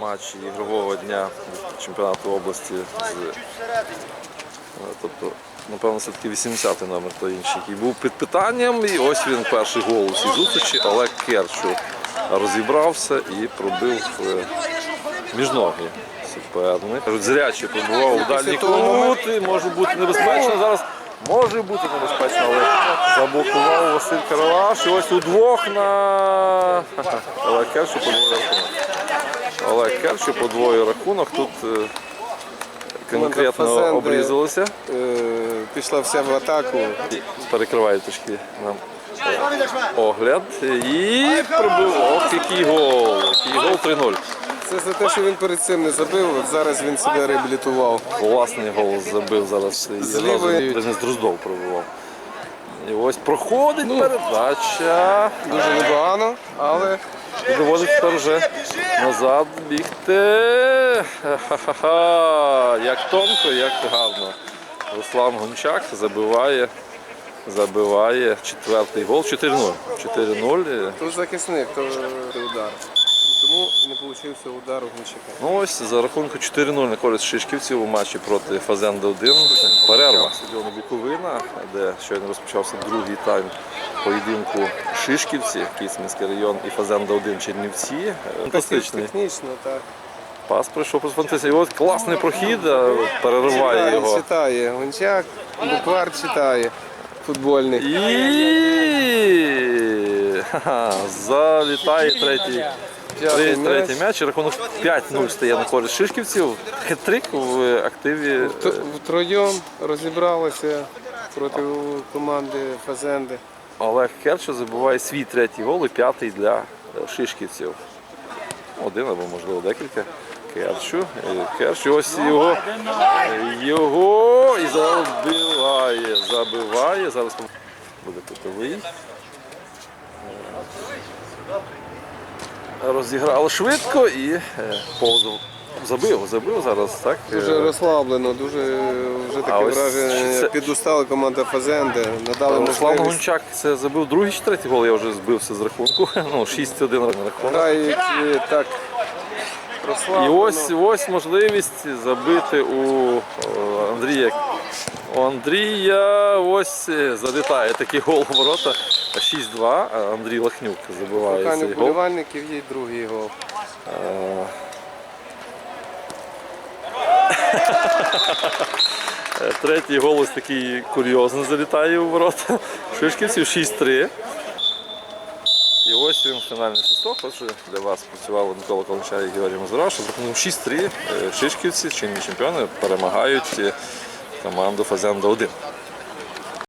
матч ігрового дня чемпіонату області з Е, Тобто, напевно, все-таки 80-й номер той інший, який був під питанням. І ось він перший гол у цій зустрічі. Олег Керчу розібрався і пробив е, між ноги суперник. Кажуть, зряче пробував у дальній кут. і Може бути небезпечно. Зараз може бути небезпечно, але заблокував Василь Караваш. І ось удвох на Олег Керчу подвоює рахунок. Олег Керчу подвоює рахунок. Тут е, конкретно обрізалося. Е, Пішла вся в атаку. Перекриває трошки нам огляд. І пробив. Ох, який гол. Який гол 3-0. Це за те, що він перед цим не забив. От зараз він себе реабілітував. Власний гол забив зараз. З одразу лівої. Денис Дроздов пробивав. І ось проходить передача. Дуже непогано, але І доводить вже назад бігти. Ха-ха-ха. Як тонко, як гарно. Руслан Гончак забиває. Забиває четвертий гол. 4-0. 4-0. то захисник, то удар. Тому не вийшов удар у Гунчака. Ну ось за рахунку 4-0 на користь Шишківців у матчі проти Фазенда 1. Перерва стадіону Біковина, де щойно розпочався другий тайм поєдинку Шишківці, Кіцмінський район і Фазенда 1 Чернівці. Фантастичний Технічно, так. пас пройшов по. І от класний прохід, перериває Він його. читає. Гунчак, буквар читає. Футбольний. І ха-ха, залітає третій. П'ятий Третій, м'яч. рахунок 5-0 стає на користь Шишківців. Хет-трик в активі Т- Втроєм розібралися проти команди Фазенди. Олег Керчо забиває свій третій гол і п'ятий для е, шишківців. Один або можливо декілька. Керчу. Е, Керчу ось його. Його і забиває. Забиває. Зараз буде кутовий. Е, Розіграли швидко і е, повзав. Забив, забив зараз, так? Дуже Е, розслаблено, дуже вже таке ось враження. це- Підустала команда Фазенди, надали Руслан можливість. Гончак це забив другий чи третій гол, я вже збився з рахунку. Ну, 6-1 рахунок. Грають е, так І розслаблено. ось ось можливість забити у Андрія. У Андрія ось е, залітає такий гол у ворота. 6-2. Андрій Лахнюк забиває Прохання цей гол. вболівальників є й другий гол. Е, Третій гол ось такий курйозний залітає у ворота. Шишківців 6-3. І ось він фінальний свисток. Отже, для вас працювали Микола Колонча і Георгій Мазураш. З 6-3 е, шишківці, чинні чемпіони, перемагають е, команду Фазенда 1.